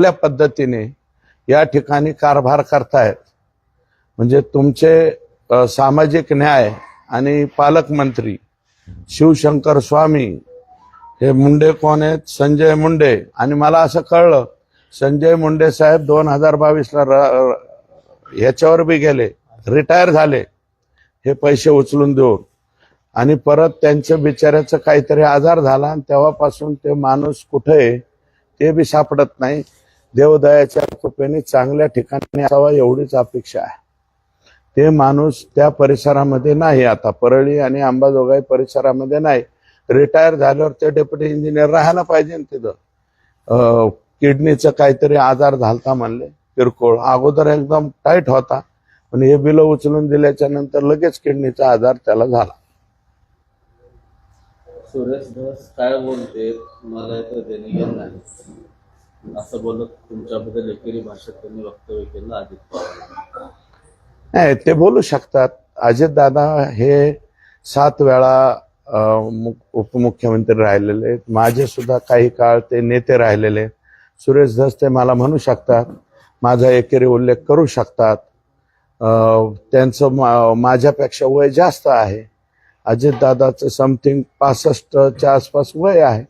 आपल्या पद्धतीने या ठिकाणी कारभार करतायत. म्हणजे तुमचे सामाजिक न्याय आणि पालकमंत्री शिवशंकर स्वामी हे मुंडे कोण आहेत? संजय मुंडे. आणि मला असं कळलं संजय मुंडे साहेब दोन हजार बावीसला र- ह्याच्यावर बी गेले रिटायर झाले हे पैसे उचलून देऊन. आणि परत त्यांच्या बिचाऱ्याचं काहीतरी आजार झाला आणि तेव्हापासून ते माणूस कुठे आहे ते बी सापडत नाही. देवदयाच्या कृपेने चांगल्या ठिकाणी असावा एवढीच अपेक्षा आहे. ते माणूस त्या परिसरामध्ये नाही आता. परळी आणि अंबाजोगाई परिसरामध्ये नाही. रिटायर झाल्यावर ते डेप्युटी इंजिनियर राहायला पाहिजे तिथं. अं, किडनीचं काहीतरी आजार झालता म्हणले किरकोळ. अगोदर एकदम टाईट होता. पण हे बिलं उचलून दिल्याच्या नंतर लगेच किडनीचा आजार त्याला झाला. सुरेश दास काय बोलते? मला असं बोलत तुमच्याबद्दल एकेरी भाषेत त्यांनी वक्तव्य केलं अजित पवार. नाही ते बोलू शकतात. अजितदादा हे सात वेळा मु- उपमुख्यमंत्री राहिलेले आहेत. माझे सुद्धा काही काळ ते नेते राहिलेले आहेत. सुरेश धस ते मला म्हणू शकतात. माझा एकेरी उल्लेख करू शकतात. त्यांचं मा- माझ्यापेक्षा वय जास्त आहे. अजितदादाचं समथिंग पासष्टच्या आसपास वय आहे.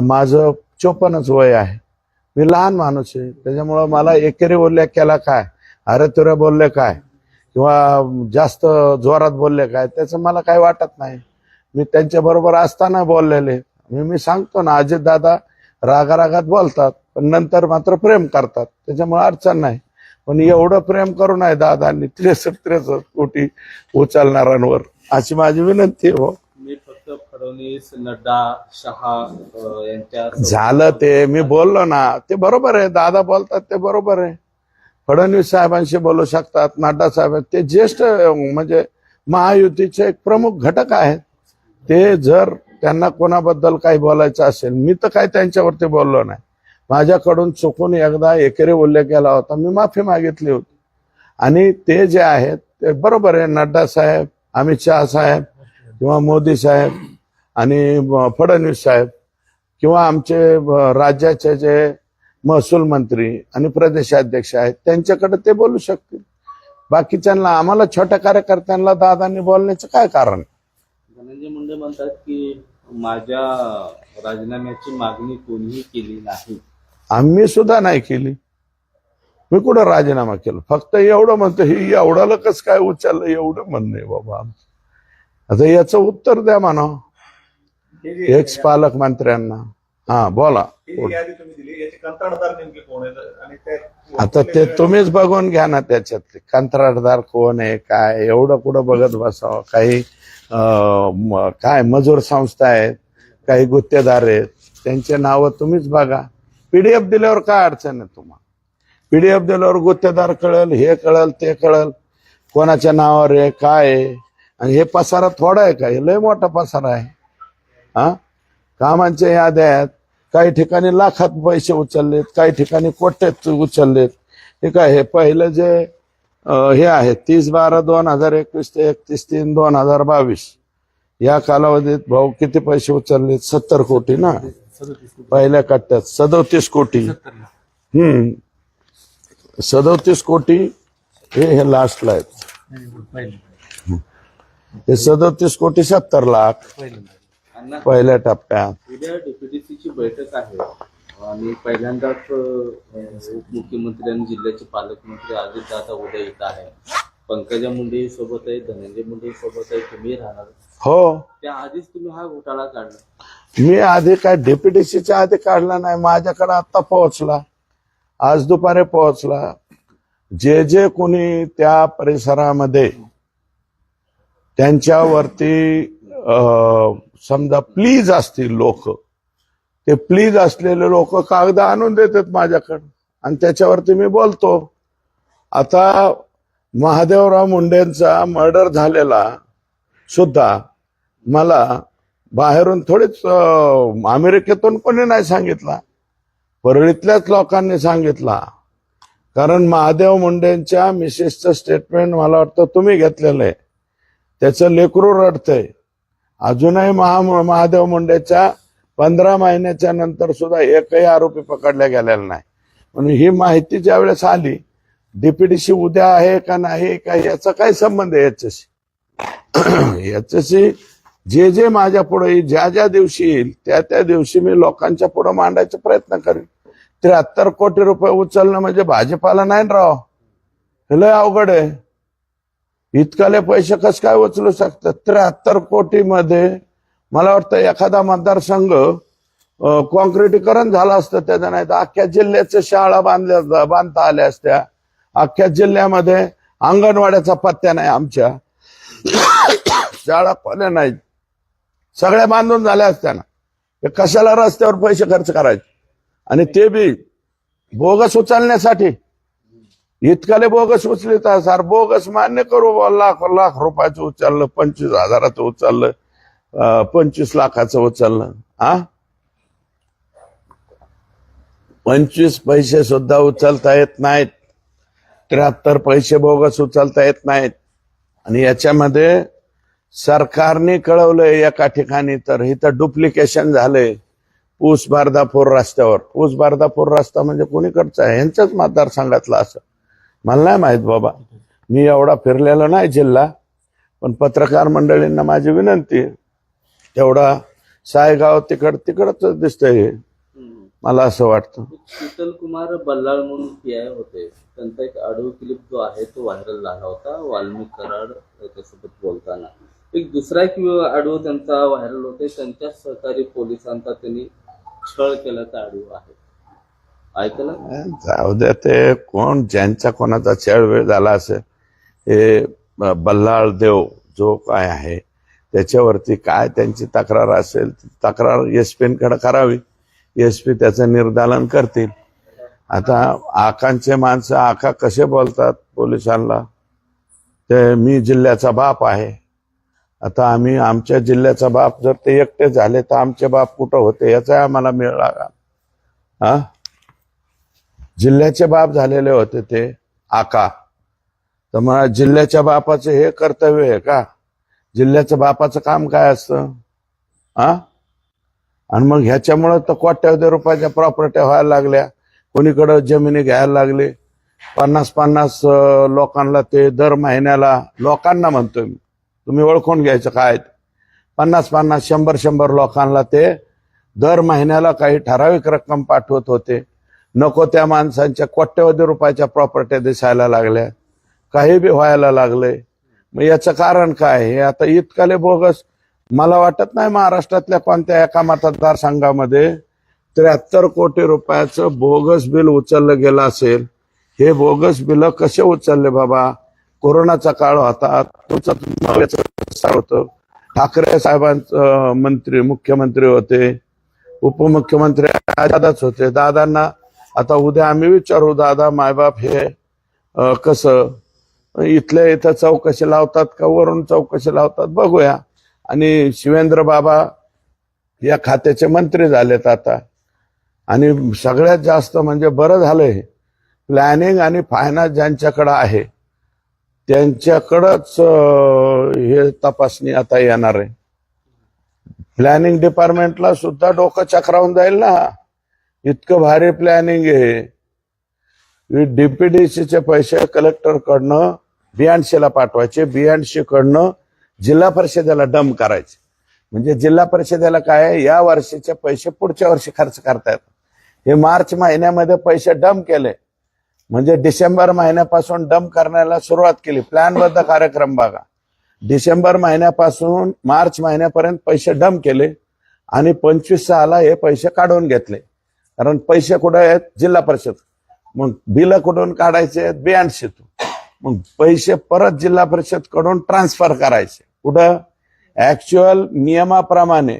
माझं चोपन्नच वय आहे. मी लहान माणूस आहे. त्याच्यामुळं मला एकेरी उल्लेख केला काय? अरे तुरे बोलले काय? किंवा जास्त जोरात बोलले काय? त्याचं मला काही वाटत नाही. मी त्यांच्या बरोबर असताना बोललेले. मी मी सांगतो ना अजित दादा रागारागात बोलतात पण नंतर मात्र प्रेम करतात. त्याच्यामुळे अडचण नाही. पण एवढं प्रेम करू नये दादांनी त्रेसष्ट त्रेसष्ट कोटी उचलणाऱ्यांवर. अशी माझी विनंती आहे हो. फडणवीस नड्डा शहा यांच्या झालं ते. मी बोललो ना. ते बरोबर आहे. दादा बोलतात ते बरोबर आहे. फडणवीस साहेबांशी बोलू शकतात नड्डा साहेब ते ज्येष्ठ म्हणजे महायुतीचे एक प्रमुख घटक आहेत. ते जर त्यांना कोणाबद्दल काही बोलायचं असेल मी तर काही त्यांच्यावरती बोललो नाही. माझ्याकडून चुकून एकदा एकेरी उल्लेख केला होता. मी माफी मागितली होती. आणि ते जे आहेत ते बरोबर आहे. नड्डा साहेब अमित शहा साहेब किंवा मोदी साहेब आणि फडणवीस साहेब किंवा आमचे राज्याचे जे महसूल मंत्री आणि प्रदेशाध्यक्ष आहेत त्यांच्याकडे ते बोलू शकतील. बाकीच्यांना आम्हाला छोट्या कार्यकर्त्यांना दादांनी बोलण्याचं काय कारण? धनंजय मुंडे म्हणतात की माझ्या राजीनाम्याची मागणी कोणीही केली नाही. आम्ही सुद्धा नाही केली. मी कुठं राजीनामा केला? फक्त एवढं म्हणतो ही एवढं कस काय उचललं? एवढं म्हणणं बाबा आमचं. आता याचं उत्तर द्या म्हणा जे एक्स पालकमंत्र्यांना हा बोला. आता ते तुम्हीच बघून घ्या ना त्याच्यातले. कंत्राटदार कोण आहे काय एवढं कुठं बघत बसावं? काही काय मजूर संस्था आहेत काही गुत्तेदार आहेत त्यांचे नावं तुम्हीच बघा. पीडीएफ दिल्यावर काय अडचण आहे तुम्हाला? पीडीएफ दिल्यावर गुत्तेदार कळेल हे कळेल ते कळेल. कोणाच्या नावावर आहे काय आहे? आणि हे पसारा थोडा आहे का? हे लय मोठा पसारा आहे. हा? कामांच्या याद्या आहेत. काही ठिकाणी लाखात पैसे उचललेत काही ठिकाणी कोट्यात उचललेत. हे काय हे पहिलं जे हे आहे तीस बारा दोन हजार एकवीस ते एकतीस तीन दोन हजार बावीस. या कालावधीत भाऊ किती पैसे उचलले सत्तर कोटी ना? पहिल्या कट्ट्यात सदोतीस कोटी. हम्म. सदोतीस कोटी हे हे लास्टला आहेत. हे सदोतीस कोटी सत्तर लाख पहिल्या टप्प्यात. उद्या डीपीडीसीची बैठक आहे. आणि पहिल्यांदाच उपमुख्यमंत्री आणि जिल्ह्याचे पालकमंत्री अजितदादा उद्या येत आहे. पंकजा मुंडे सोबत आहे धनंजय मुंडे सोबत आहे तुम्ही राहणार. हो. त्या आधीच तुम्ही हा घोटाळा काढला. मी आधी काय डेप्युटीसीच्या आधी काढला नाही माझ्याकडे आता पोहोचला. आज दुपारी पोहोचला. जे जे कोणी त्या परिसरामध्ये त्यांच्यावरती समजा प्लीज असतील लोक ते प्लीज असलेले लोक कागद आणून देतात माझ्याकडं आणि त्याच्यावरती मी बोलतो. आता महादेवराव मुंडेंचा मर्डर झालेला सुद्धा मला बाहेरून थोडीच अमेरिकेतून कोणी नाही सांगितला. परळीतल्याच लोकांनी सांगितला. कारण महादेव मुंडेंच्या मिसेसचं स्टेटमेंट मला वाटतं तुम्ही घेतलेलं आहे. त्याचं लेकरू रडतंय. अजूनही महा महादेव मुंडेच्या पंधरा महिन्याच्या नंतर सुद्धा एकही आरोपी पकडला गेलेला नाही. म्हणून ही माहिती ज्या वेळेस आली डीपीडीसी उद्या आहे का नाही का याचा काय संबंध आहे याच्याशी? याच्याशी जे जे माझ्या पुढे येईल ज्या ज्या दिवशी येईल त्या त्या दिवशी मी लोकांच्या पुढे मांडायचा प्रयत्न करेन. त्र्याहत्तर कोटी रुपये उचलणं म्हणजे भाजपाला नाही ना राव? हे लय अवघड आहे. इतकाले पैसे कस काय उचलू शकतात? त्र्याहत्तर कोटीमध्ये मला वाटतं एखादा मतदारसंघ अं, काँक्रिटीकरण झालं असतं त्याचं नाही तर अख्ख्या जिल्ह्याच्या शाळा बांधल्या बांधता आल्या असत्या. अख्ख्या जिल्ह्यामध्ये अंगणवाड्याचा पत्त्या नाही आमच्या. शाळा खोल्या नाहीत सगळ्या बांधून झाल्या असत्या ना. हे कशाला रस्त्यावर पैसे खर्च करायचे? आणि ते बी बोगस उचलण्यासाठी इतकाले बोगस उचलित सर बोगस मान्य करू लाख लाख रुपयाचं उचललं पंचवीस हजाराचं उचललं पंचवीस लाखाचं उचललं हा पंचवीस पैसे सुद्धा उचलता येत नाहीत. त्र्याहत्तर पैसे बोगस उचलता येत नाहीत. आणि याच्यामध्ये सरकारने कळवलंय एका ठिकाणी तर इथं डुप्लिकेशन झालंय. पूस बारदापूर रस्त्यावर. पूस बारदापूर रस्ता म्हणजे कोणीकडचा आहे? यांच्याच मतदारसंघातला असं. मला नाही माहीत बाबा. मी एवढा फिरलेलो नाही जिल्हा पण पत्रकार मंडळींना माझी विनंती आहे. तेवढा सायगाव तिकड तिकडच दिसतंय हे. मला असं वाटतं. शीतल कुमार बल्लाळ म्हणून पी आय होते. त्यांचा एक ऑडिओ क्लिप जो आहे तो व्हायरल झाला होता वाल्मिक कराड त्याच्यासोबत बोलताना. एक दुसरा एक ऑडिओ त्यांचा व्हायरल होते. त्यांच्या सहकारी पोलिसांचा त्यांनी छळ केल्याचा ऑडिओ आहे. ऐकलं? जाऊ द्या ते कोण ज्यांचा कोणाचा छेड वेळ झाला असेल हे ब- बल्लाळ देव जो काय आहे त्याच्यावरती काय त्यांची तक्रार असेल ती तक्रार एसकडे करावी. एस पी त्याचं निर्दालन करतील. आता आकांचे माणसं आका कसे बोलतात पोलिसांना? ते मी जिल्ह्याचा बाप आहे. आता आम्ही आमच्या जिल्ह्याचा बाप जर ते एकटे झाले तर आमचे बाप कुठं होते याचा आम्हाला मिळाला हा? जिल्ह्याचे बाप झालेले होते ते आका. तर मला जिल्ह्याच्या बापाचं हे कर्तव्य आहे का? जिल्ह्याच्या बापाचं काम काय असतं? हा आणि मग ह्याच्यामुळं तर कोट्यावधी रुपयाच्या प्रॉपर्टी व्हायला लागल्या. कोणीकडं जमिनी घ्यायला लागले. पन्नास पन्नास लोकांना ते दर महिन्याला लोकांना म्हणतोय मी. तुम्ही ओळखून घ्यायचं काय पन्नास पन्नास शंभर शंभर लोकांना ते दर महिन्याला काही ठराविक रक्कम पाठवत होते. नको त्या माणसांच्या कोट्यवधी रुपयाच्या प्रॉपर्टी दिसायला लागल्या. काही बी व्हायला लागले मग याचं कारण काय? हे आता इतकाले बोगस. मला वाटत नाही महाराष्ट्रातल्या कोणत्या एका मतदारसंघामध्ये त्र्याहत्तर कोटी रुपयाचं बोगस बिल उचललं गेलं असेल. हे बोगस बिल कसे उचलले बाबा? कोरोनाचा काळ होता. होतं. ठाकरे साहेबांचं मंत्री मुख्यमंत्री होते. उपमुख्यमंत्री दादाच होते. दादांना आता उद्या आम्ही विचारू दादा मायबाप हे कसं? इथल्या इथं चौकशी लावतात का? वरून चौकशी लावतात? बघूया. आणि शिवेंद्र बाबा या खात्याचे मंत्री झालेत आता. आणि सगळ्यात जास्त म्हणजे बरं झालंय प्लॅनिंग आणि फायनान्स ज्यांच्याकडं आहे त्यांच्याकडंच हे तपासणी आता येणार आहे. प्लॅनिंग डिपार्टमेंटला सुद्धा डोकं चक्रावून जाईल ना. इतकं भारी प्लॅनिंग आहे. डीपीडीसीचे पैसे कलेक्टर कडनं बियाणशीला पाठवायचे. बियाणशी कडनं जिल्हा परिषदेला डम करायचे. म्हणजे जिल्हा परिषदेला काय या वर्षीचे पैसे पुढच्या वर्षी खर्च करतायत. हे मार्च महिन्यामध्ये पैसे डम केले. म्हणजे डिसेंबर महिन्यापासून डम करण्याला सुरुवात केली. प्लॅनबद्ध कार्यक्रम बघा. डिसेंबर महिन्यापासून मार्च महिन्यापर्यंत पैसे डम केले आणि पंचवीस सहाला हे पैसे काढून घेतले. कारण पैसे कुठं आहेत? जिल्हा परिषद. मग बिल कुठून काढायचे? आहेत बियाणशीतून मग पैसे परत जिल्हा परिषदकडून ट्रान्सफर करायचे. कुठं? ऍक्च्युअल नियमाप्रमाणे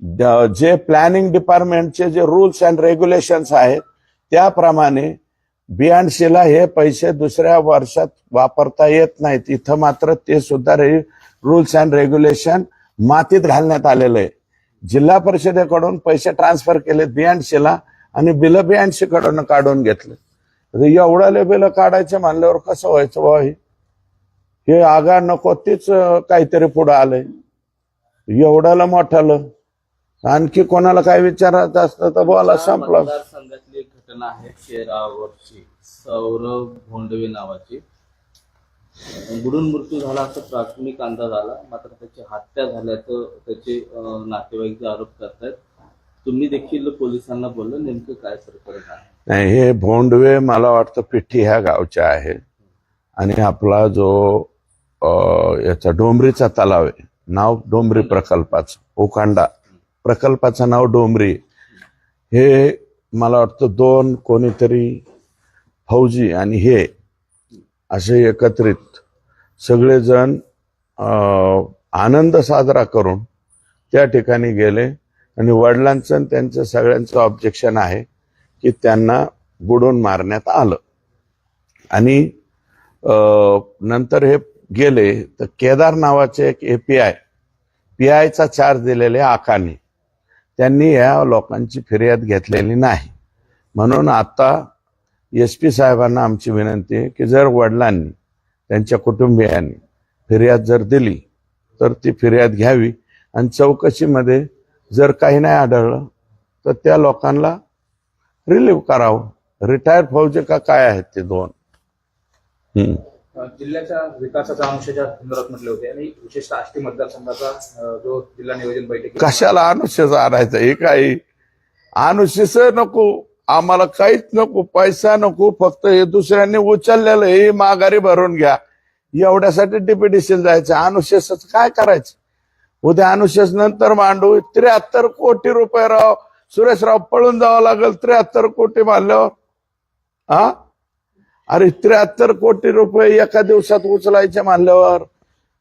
द- जे प्लॅनिंग डिपार्टमेंटचे जे रुल्स अँड रेग्युलेशन्स आहेत त्याप्रमाणे बियाणशीला हे पैसे दुसऱ्या वर्षात वापरता येत नाहीत. इथं मात्र ते सुद्धा रुल्स अँड रेग्युलेशन मातीत घालण्यात आलेलं आहे. जिल्हा परिषदेकडून पैसे ट्रान्सफर केलेत बियाणशीला आणि बिल बियाणशी कडून काढून घेतले. आता एवढाले बिल काढायचे म्हणल्यावर कसं व्हायचं बा हे? हे आगा नको तेच काहीतरी पुढं आलंय. एवढ्याला मोठालं. आणखी कोणाला काय विचारायचं असतं तर बोला संपलं. मतदारसंघातली एक घटना आहे शेरावरची. सौरभ भोंडवे नावाची. बुडून मृत्यू झाला असं प्राथमिक अंदाज आला. मात्र त्याची हत्या झाल्याचं त्याचे नातेवाईक जे आरोप करतायत तुम्ही देखील पोलिसांना बोललं नेमकं काय प्रकरण आहे? नाही हे भोंडवे मला वाटतं पिठी ह्या गावच्या आहे. आणि आपला जो याचा डोंबरीचा तलाव आहे नाव डोंबरी प्रकल्पाचं ओखांडा प्रकल्पाचं नाव डोंबरी. हे मला वाटतं दोन कोणीतरी फौजी आणि हे असे एकत्रित सगळेजण आनंद साजरा करून त्या ठिकाणी गेले. आणि वडिलांचं आणि त्यांचं सगळ्यांचं ऑब्जेक्शन आहे की त्यांना बुडून मारण्यात आलं. आणि नंतर हे गेले तर केदार नावाचे एक ए पी आयचा चार्ज दिलेले आकाने त्यांनी या लोकांची फिर्याद घेतलेली नाही. म्हणून आता एस पी साहेबांना आमची विनंती आहे की जर वडिलांनी त्यांच्या कुटुंबियांनी फिर्याद जर दिली तर ती फिर्याद घ्यावी. आणि चौकशीमध्ये जर काही नाही आढळलं तर त्या लोकांना रिलीव्ह करावं. रिटायर्ड फौजे का काय आहेत ते दोन. जिल्ह्याच्या विकासाच्या अंशाच्या संदर्भात म्हटले होते आणि विशेषतः आष्टी मतदारसंघाचा जो जिल्हा नियोजन बैठकीत कशाला अनुशेष आणायचं? हे काही अनुशेष नको. आम्हाला काहीच नको. पैसा नको. फक्त हे दुसऱ्यांनी उचललेलं हे माघारी भरून घ्या. एवढ्यासाठी डिप्युटेशन जायचं. अनुशेषच काय करायचं? उद्या अनुशेष नंतर मांडू. त्र्याहत्तर कोटी रुपये राव. सुरेशराव पळून जावं लागेल. त्र्याहत्तर कोटी मानल्यावर हा? अरे त्र्याहत्तर कोटी रुपये एका दिवसात उचलायचे मानल्यावर.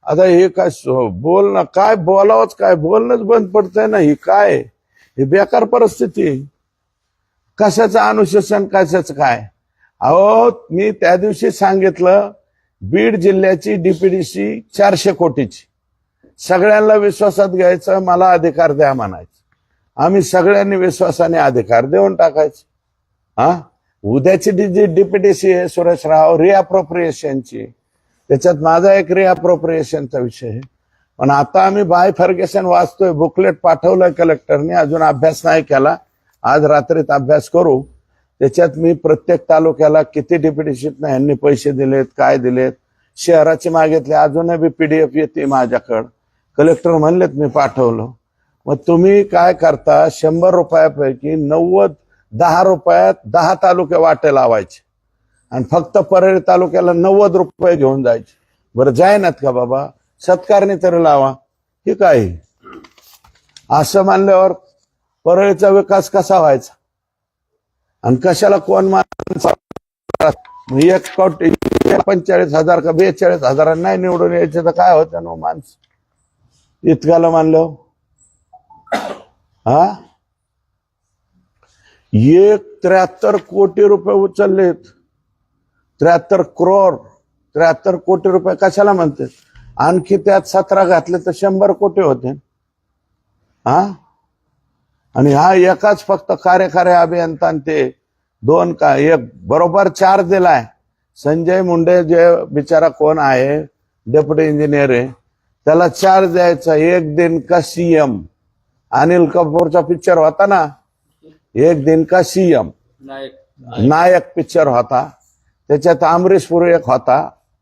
आता हे काय सो- बोलणं काय बोलावंच काय बोलणंच बंद पडतंय ना. ही काय? ही बेकार परिस्थिती कशाचं अनुशासन कशाचं काय? अहो मी त्या दिवशी सांगितलं बीड जिल्ह्याची डीपीडीसी चारशे कोटीची. सगळ्यांना विश्वासात घ्यायचं मला अधिकार द्या म्हणायचं. आम्ही सगळ्यांनी विश्वासाने अधिकार देऊन टाकायचे. हा? उद्याची जी- जी डीपीडीसी आहे सुरेश राव रिअप्रोप्रिएशनची त्याच्यात माझा एक रिअप्रोप्रिएशनचा विषय आहे. पण आता आम्ही बाय फर्गेशन वाचतोय बुकलेट पाठवलंय कलेक्टरने अजून अभ्यास नाही केला. आज रात्रीत अभ्यास करू. त्याच्यात मी प्रत्येक तालुक्याला किती डिप्युटेशननं यांनी पैसे दिलेत काय दिलेत शहराचे मागितले अजूनही बी पीडीएफ येते माझ्याकडं. कलेक्टर म्हणलेत मी पाठवलं. मग तुम्ही काय करता? शंभर रुपयापैकी नव्वद दहा रुपयात दहा तालुके वाटे लावायचे. आणि फक्त परळी तालुक्याला नव्वद रुपये घेऊन जायचे. बरं जायनात का बाबा? सत्कारने तरी लावा. हे काय? असं मानल्यावर परळीचा विकास कसा व्हायचा? आणि कशाला कोण माणसं? एक कोटी पंचेचाळीस हजार का बेचाळीस हजार नाही निवडून यायचे तर काय होतं ना माणसं? इतक्याला मानलं? हा? एक त्र्याहत्तर कोटी रुपये उचललेत. त्र्याहत्तर क्रोर त्र्याहत्तर कोटी रुपये कशाला म्हणते आणखी त्यात सतरा घातले तर शंभर कोटी होते. हा? आणि हा एकाच फक्त कार्यकारी अभियंता ते. दोन का एक बरोबर चार दिलाय. संजय मुंडे जे बिचारा कोण आहे? डेप्युटी इंजिनियर आहे. त्याला चार द्यायचा. एक दिन का सीएम अनिल कपूरचा पिक्चर होता ना? एक दिन का सीएम नायक. पिक्चर होता. त्याच्यात अमरीश पुरी एक होता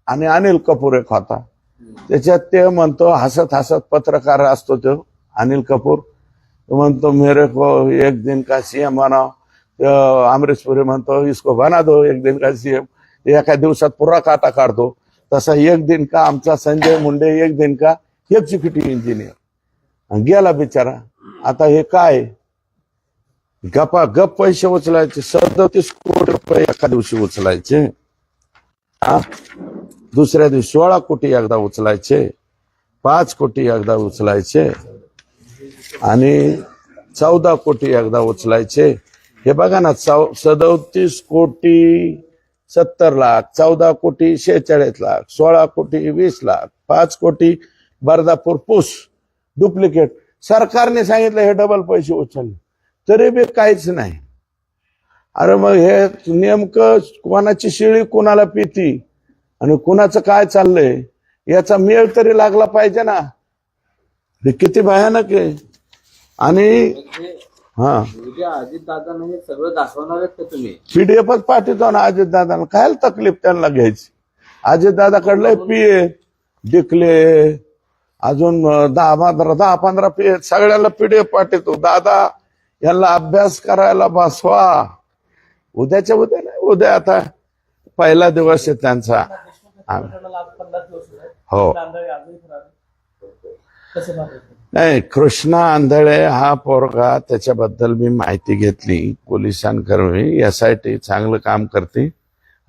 आणि अनिल कपूर एक होता. त्याच्यात ते म्हणतो हसत हसत पत्रकार असतो तो अनिल कपूर. तो म्हणतो मेरे को एक दिन का सीएम बनाओ. तो अमरीश पुरी म्हणतो इसको बना दो एक दिन का सीएम एका दिवसात पुरा काटा काढतो. तसा एक दिन का आमचा संजय मुंडे एक दिन का एक्झिक्युटिव्ह इंजिनियर गेला बिचारा. आता हे काय? गपा गप पैसे उचलायचे. सदतीस कोटी रुपये एका दिवशी उचलायचे. हा दुसऱ्या दिवशी सोळा कोटी एकदा उचलायचे. पाच कोटी एकदा उचलायचे. आणि चौदा कोटी एकदा उचलायचे. हे बघा ना चौ सदोतीस कोटी सत्तर लाख चौदा कोटी शेहेचाळीस लाख सोळा कोटी वीस लाख पाच कोटी बर्दापूर पूस डुप्लिकेट. सरकारने सांगितलं हे डबल पैसे उचलले तरी बी काहीच नाही. अरे मग हे नेमकं कोणाची शिळी कोणाला पिती? आणि कुणाचं काय चाललंय? याचा मेळ तरी लागला पाहिजे ना. हे किती भयानक आहे. आणि हा. उद्या अजित दादांना हे सगळं दाखवणार आहेत का तुम्ही? पीडीएफच पाठवतो ना अजित दादांना काय तकलीफ त्यांना घ्यायची? अजित दादाकडलं पी ए डिकले अजून दहा पंधरा दहा पंधरा पी सगळ्याला पीडीएफ पाठवतो. दादा यांना अभ्यास करायला बसवा. उद्याच्या उद्या नाही उद्या आता पहिला दिवस आहे त्यांचा. हो. नाही कृष्णा आंधळे हा पोरगा त्याच्याबद्दल मी माहिती घेतली. पोलिसांकडून यासाठी चांगलं काम करते.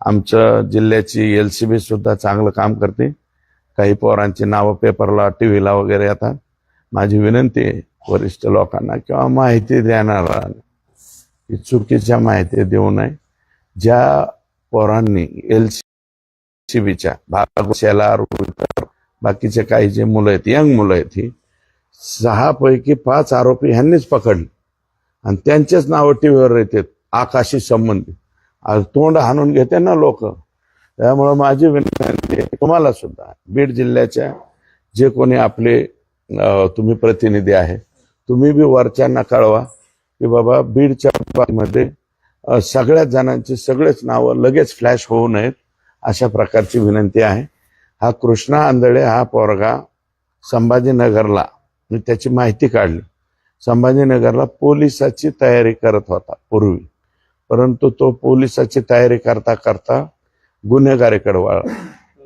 आमचं जिल्ह्याची एल सी सुद्धा चांगलं काम करते. काही पोरांची नावं पेपरला टी व्हीला वगैरे येतात माझी विनंती आहे वरिष्ठ लोकांना किंवा माहिती देणारा की चुकीच्या माहिती देऊ नये. ज्या पोरांनी एल सीबीच्या भाग शेलार बाकीचे काही जे मुलं आहेत यंग मुलं आहेत ही सहापैकी पाच आरोपी ह्यांनीच पकडले. आणि त्यांचेच नावं टी व्हीवर येतात आकाशी संबंधित आज तोंड हाणून घेते ना लोक. त्यामुळं माझी विनंती आहे तुम्हाला सुद्धा बीड जिल्ह्याच्या जे कोणी आपले तुम्ही प्रतिनिधी आहे तुम्ही बी वरच्यांना कळवा की बाबा बीडच्या बाबतीमध्ये सगळ्याच जणांची सगळेच नावं लगेच फ्लॅश होऊ नयेत अशा प्रकारची विनंती आहे. हा कृष्णा आंधळे हा पोरगा संभाजीनगरला. मी त्याची माहिती काढली. संभाजीनगरला पोलिसाची तयारी करत होता पूर्वी. परंतु तो पोलिसाची तयारी करता करता गुन्हेगारीकडे वळला.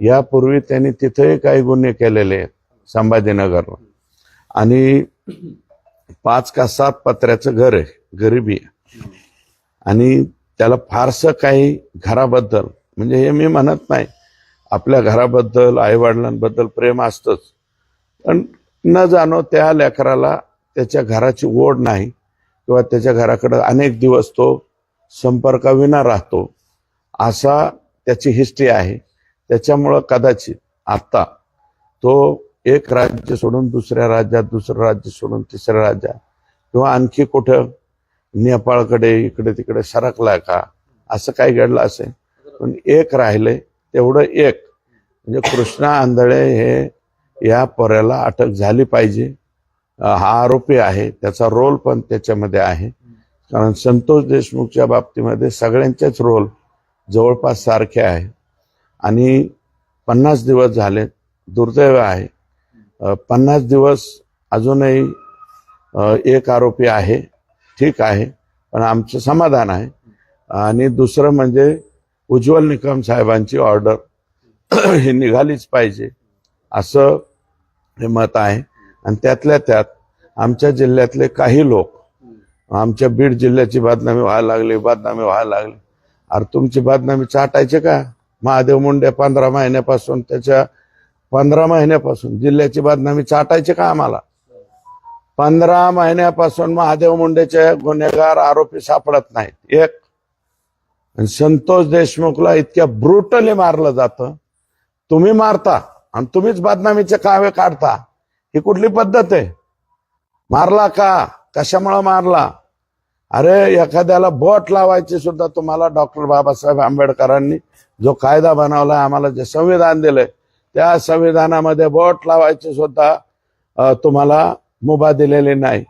यापूर्वी त्यांनी तिथेही काही गुन्हे केलेले आहेत संभाजीनगरला. आणि पाच का सात पत्र्याचं घर आहे गरिबी आहे. आणि त्याला फारसं काही घराबद्दल म्हणजे हे मी म्हणत नाही आपल्या घराबद्दल आईवडिलांबद्दल प्रेम असतंच. पण न जाणो त्या लेकराला त्याच्या घराची ओढ नाही किंवा त्याच्या घराकडं अनेक दिवस तो संपर्काविना राहतो. असा त्याची हिस्ट्री आहे. त्याच्यामुळं कदाचित आत्ता तो एक राज्य सोडून दुसऱ्या राज्यात दुसरं राज्य सोडून तिसऱ्या राज्यात किंवा आणखी कुठं नेपाळकडे इकडे तिकडे सरकलाय का? असं काही घडलं असेल. पण एक राहिले तेवढं एक. म्हणजे कृष्णा आंधळे हे या पोऱ्याला अटक झाली पाहिजे. हा आरोपी आहे. त्याचा रोल पण त्याच्यामध्ये आहे. कारण संतोष देशमुखच्या बाबतीमध्ये सगळ्यांचेच रोल जवळपास सारखे आहे. आणि पन्नास दिवस झाले दुर्दैव आहे. पन्नास दिवस अजूनही एक आरोपी आहे. ठीक आहे. पण आमचं समाधान आहे. आणि दुसरं म्हणजे उज्ज्वल निकम साहेबांची ऑर्डर ही निघालीच पाहिजे. असं हे मत आहे. आणि त्यातल्या त्यात आमच्या जिल्ह्यातले काही लोक आमच्या बीड जिल्ह्याची बदनामी व्हायला लागली बदनामी व्हायला लागली. अरे तुमची बदनामी चाटायची का? महादेव मुंडे पंधरा महिन्यापासून त्याच्या पंधरा महिन्यापासून जिल्ह्याची बदनामी चाटायची का आम्हाला? पंधरा महिन्यापासून महादेव मुंडेचे गुन्हेगार आरोपी सापडत नाहीत. एक. आणि संतोष देशमुखला इतक्या ब्रुटली मारलं जातं. तुम्ही मारता. आणि तुम्हीच बदनामीचे कावे काढता. ही कुठली पद्धत आहे? मारला का? कशामुळं मारला? अरे एखाद्याला बोट लावायची सुद्धा तुम्हाला डॉक्टर बाबासाहेब आंबेडकरांनी जो कायदा बनवला आम्हाला जे संविधान दिलंय त्या संविधानामध्ये बोट लावायची सुद्धा तुम्हाला मुभा दिलेली नाही.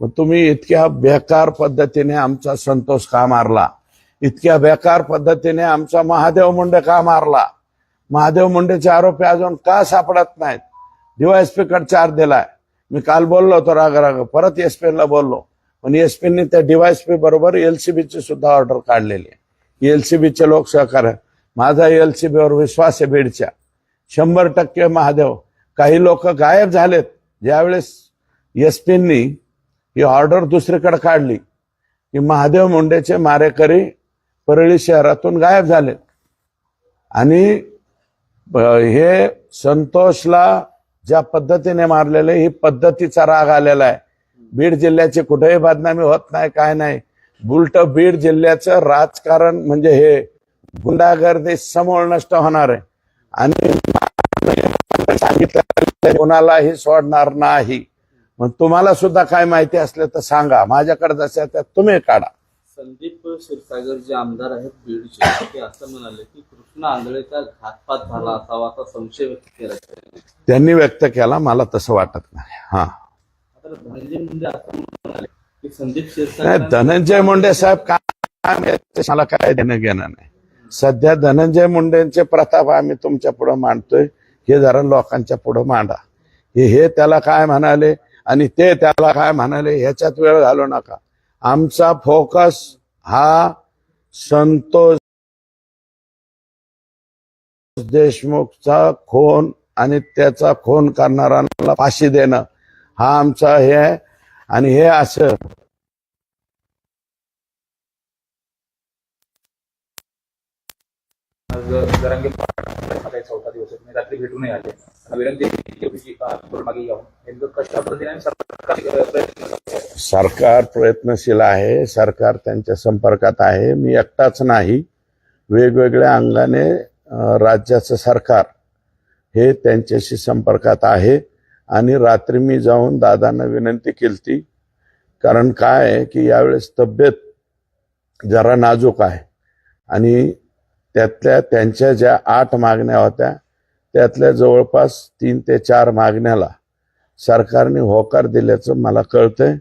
मग तुम्ही इतक्या बेकार पद्धतीने आमचा संतोष का मारला? इतक्या बेकार पद्धतीने आमचा महादेव मुंडे का मारला? महादेव मुंडेचे आरोपी अजून का सापडत नाहीत? डीवायएसपी कडे चार दिलाय. मी काल बोललो होतो राग राग परत एस ला बोललो. पण एसपीनी त्या डीवायएसपी बरोबर एलसीबीची सुद्धा ऑर्डर काढलेली आहे. एलसीबीचे लोक सहकार्य. माझा एलसीबीवर विश्वास आहे बीडच्या. शंभर टक्के महादेव. काही लोक गायब झालेत. ज्यावेळेस एसपींनी ही ऑर्डर दुसरीकडे काढली की महादेव मुंडेचे मारेकरी परळी शहरातून गायब झालेत. आणि हे संतोषला ज्या पद्धतीने मारलेले ही पद्धतीचा राग आलेला आहे. बीड जिल्ह्याची कुठेही बदनामी होत नाही काय नाही. उलट बीड जिल्ह्याचं राजकारण म्हणजे हे गुंडागर्दी समूळ नष्ट होणार आहे. आणि सांगितलं कोणालाही सोडणार नाही. मग तुम्हाला सुद्धा काय माहिती असलं तर सांगा. माझ्याकडे जसं त्यात तुम्ही काढा. संदीप क्षीरसागर जे आमदार आहेत बीडचे ते असं म्हणाले की आंधळेचा घातपात झाला असावा असा संशय व्यक्त केला त्यांनी. व्यक्त केला मला तसं वाटत नाही. हा. धनंजय मुंडे असं म्हणाले की संदीप क्षीरसागर धनंजय मुंडे साहेब काय मला काय देणं घेणं नाही. सध्या धनंजय मुंडेंचे प्रताप आम्ही तुमच्यापुढे मांडतोय हे जरा लोकांच्या पुढे मांडा. हे हे त्याला काय म्हणाले आणि ते त्याला काय म्हणाले ह्याच्यात वेळ घालू नका. आमचा फोकस हा संतोष देशमुखचा खून आणि त्याचा खून करणाऱ्यांना फाशी देणं हा आमचा हे आहे. आणि हे असं जरांगे चौथा दिवस रात्री भेटूनही आले. सरकार प्रयत्नशील आहे. सरकार त्यांच्या संपर्कात आहे. मी एकटाच नाही. वेगवेगळ्या अंगाने राज्याचं सरकार हे त्यांच्याशी संपर्कात आहे. आणि रात्री मी जाऊन दादांना विनंती केली कारण काय आहे की यावेळेस तब्येत जरा नाजूक आहे. आणि त्यातल्या त्यांच्या ज्या आठ मागण्या होत्या त्यातल्या जवळपास तीन ते चार मागण्याला सरकारने होकार दिल्याचं मला कळतंय.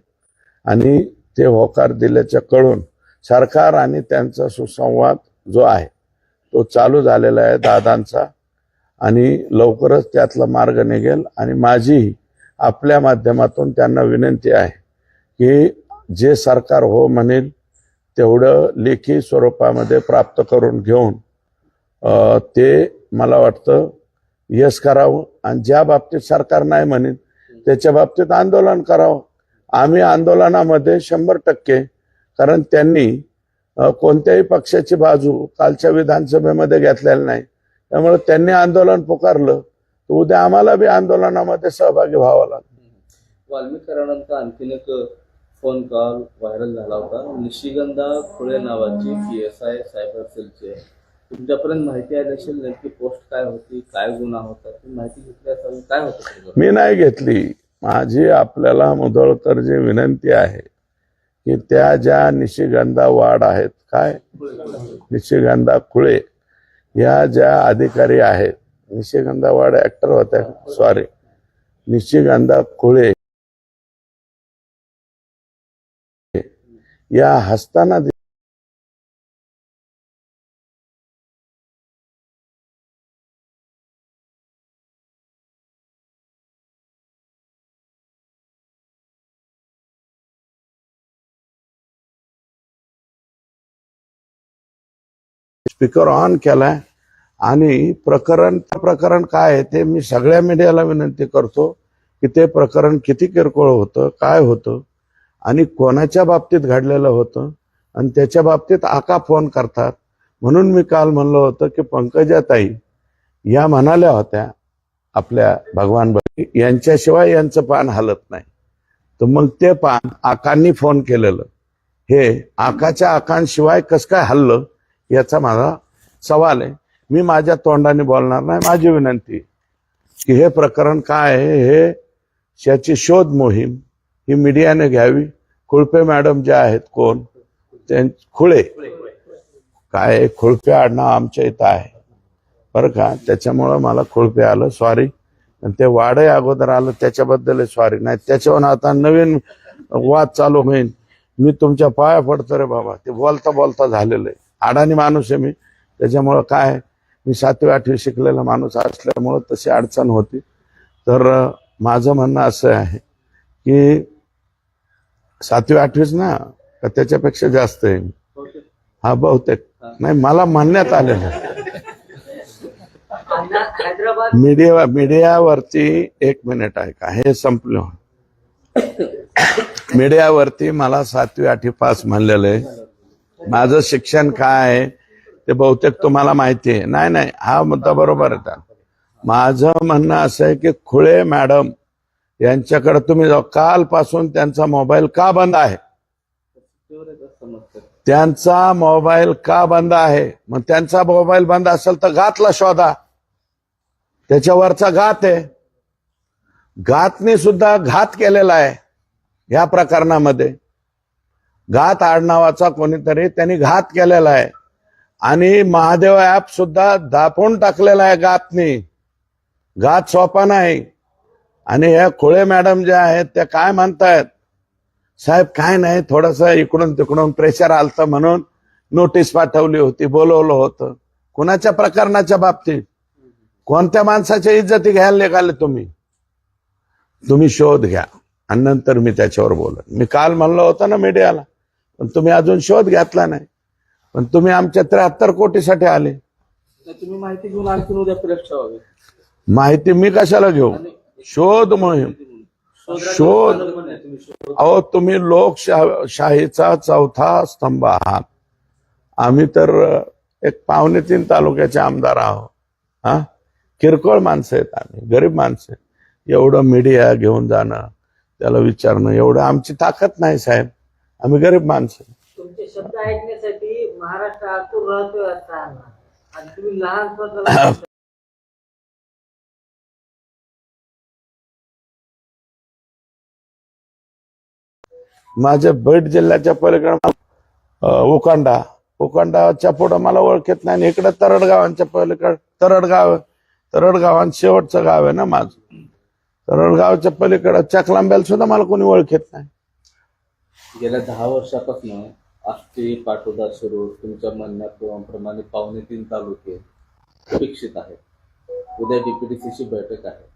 आणि ते होकार दिल्याच्या कळून सरकार आणि त्यांचा सुसंवाद जो आहे तो चालू झालेला आहे दादांचा. आणि लवकरच त्यातला मार्ग निघेल आणि माझी आपल्या माध्यमातून त्यांना विनंती आहे की जे सरकार हो म्हणेल तेवढं लेखी स्वरूपामध्ये प्राप्त करून घेऊन ते मला वाटतं यश करावं. आणि ज्या बाबतीत सरकार नाही म्हणेल त्याच्या बाबतीत आंदोलन करावं. आम्ही आंदोलनामध्ये शंभर टक्के कारण त्यांनी कोणत्याही पक्षाची बाजू कालच्या विधानसभेमध्ये घेतलेली नाही. त्यामुळे त्यांनी आंदोलन पुकारलं. तर उद्या आम्हाला बी आंदोलनामध्ये सहभागी व्हावं लागेल. वाल्मिकरानंतर आणखीन एक फोन कॉल व्हायरल झाला होता. निशिगंधा खुळे नावाची पी एस आय सायबर सेलची तुमच्यापर्यंत माहिती आली असेल नेमकी पोस्ट काय होती काय गुन्हा होता? ती माहिती घेतली असावी काय होतं? मी नाही घेतली. माझी आपल्याला मुदळकर विनंती आहे की त्या ज्या निशिगंधा वाड आहेत काय? निशिगंधा खुळे या ज्या अधिकारी आहेत निशिगंधा वाड ऍक्टर होत्या सॉरी निशिगंधा खुळे या हस्ताना स्पीकर ऑन केलाय. आणि प्रकरण प्रकरण काय आहे ते मी सगळ्या मीडियाला विनंती करतो की ते प्रकरण किती किरकोळ होतं काय होतं आणि कोणाच्या बाबतीत घडलेलं होतं आणि त्याच्या बाबतीत आका फोन करतात. म्हणून मी काल म्हणलं होतं की पंकजाताई या म्हणाल्या होत्या आपल्या भगवान भाई यांच्याशिवाय यांचं पान हलत नाही. तर मग ते पान आकांनी फोन केलेलं. हे आकाच्या आकांशिवाय कसं काय हल्लं? याचा माझा सवाल आहे. मी माझ्या तोंडाने बोलणार नाही माझी विनंती की हे प्रकरण काय आहे हे याची शोध मोहीम ही मीडियाने घ्यावी. खुळपे मॅडम जे आहेत कोण? त्यां खुळे. काय आहे, खुळपे आडनाव आमच्या इथं आहे. बरं का? त्याच्यामुळं मला खुळपे आलं. सॉरी आणि ते वाडे अगोदर आलं त्याच्याबद्दल सॉरी नाही त्याच्यावर आता नवीन वाद चालू होईल. मी तुमच्या पाया पडतो रे बाबा. ते बोलता बोलता झालेलं आहे. अडाणी माणूस आहे मी. त्याच्यामुळं काय मी सातवी आठवी शिकलेला माणूस असल्यामुळं तशी अडचण होती. तर माझं म्हणणं असं आहे की सातवी आठवीच ना का त्याच्यापेक्षा जास्त आहे हा बहुतेक. नाही मला म्हणण्यात आलेलं आहे. मीडिया मीडियावरती एक मिनिट आहे का? हे संपलं. मीडियावरती मला सातवी आठवी पास म्हणलेलं आहे. माझं शिक्षण काय? आहे ते बहुतेक तुम्हाला माहिती आहे. नाही नाही हा मुद्दा बरोबर आहे माझं म्हणणं असं आहे की खुळे मॅडम यांच्याकडे तुम्ही जाऊ. कालपासून त्यांचा मोबाईल का बंद आहे? त्यांचा मोबाईल का बंद आहे? मग त्यांचा मोबाईल बंद असेल तर घातला शोधा. त्याच्यावरचा घात आहे. घातने सुद्धा घात केलेला आहे या प्रकरणामध्ये. घात आडनावाचा कोणीतरी त्यांनी घात केलेला आहे. आणि महादेव ऍप सुद्धा दापून टाकलेला आहे घातनी. घात सोपा नाही. आणि ह्या खुळे मॅडम ज्या आहेत त्या काय म्हणतायत? साहेब काय नाही थोडंसं इकडून तिकडून प्रेशर आलतं म्हणून नोटीस पाठवली होती बोलवलं होतं. कुणाच्या प्रकरणाच्या बाबतीत? कोणत्या माणसाच्या इज्जती घ्यायला निघाले तुम्ही? तुम्ही शोध घ्या. आणि नंतर मी त्याच्यावर बोलत मी काल म्हणलं होतं ना मीडियाला पण तुम्ही अजून शोध घेतला नाही. पण तुम्ही आमच्या त्र्याहत्तर कोटीसाठी आले. तुम्ही माहिती घेऊन आणखी उद्या ठेवावी. माहिती मी कशाला घेऊ? शोध मोहीम. शोध. अहो तुम्ही लोकशाहीचा चौथा स्तंभ आहात. आम्ही तर एक पावणे तीन तालुक्याचे आमदार आहोत. हा? किरकोळ माणसं आहेत आम्ही गरीब माणसं आहेत. एवढं मीडिया घेऊन जाणं त्याला विचारणं एवढं आमची ताकद नाही साहेब. आम्ही गरीब माणसं. तुमचे शब्द ऐकण्यासाठी महाराष्ट्र आतूर राहतोय आता आणि तुम्ही लहान स्वतःला माझ्या बीड जिल्ह्याच्या पलीकडे उकांडा उकांडाच्या पुढं मला ओळखत नाही आणि इकडे तरडगावांच्या पलीकडे तरडगाव आहे. तरडगावात शेवटचं गाव आहे ना माझं तरडगावच्या पलीकडे चकलांबेल सुद्धा मला कोणी ओळखत नाही गेल्या दहा वर्षापासून आष्टी पाटोदा शिरूर तुमच्या म्हणण्याप्रमाणे पावणे तीन तालुके अपेक्षित आहेत. उद्या डीपीडीसीची बैठक आहे.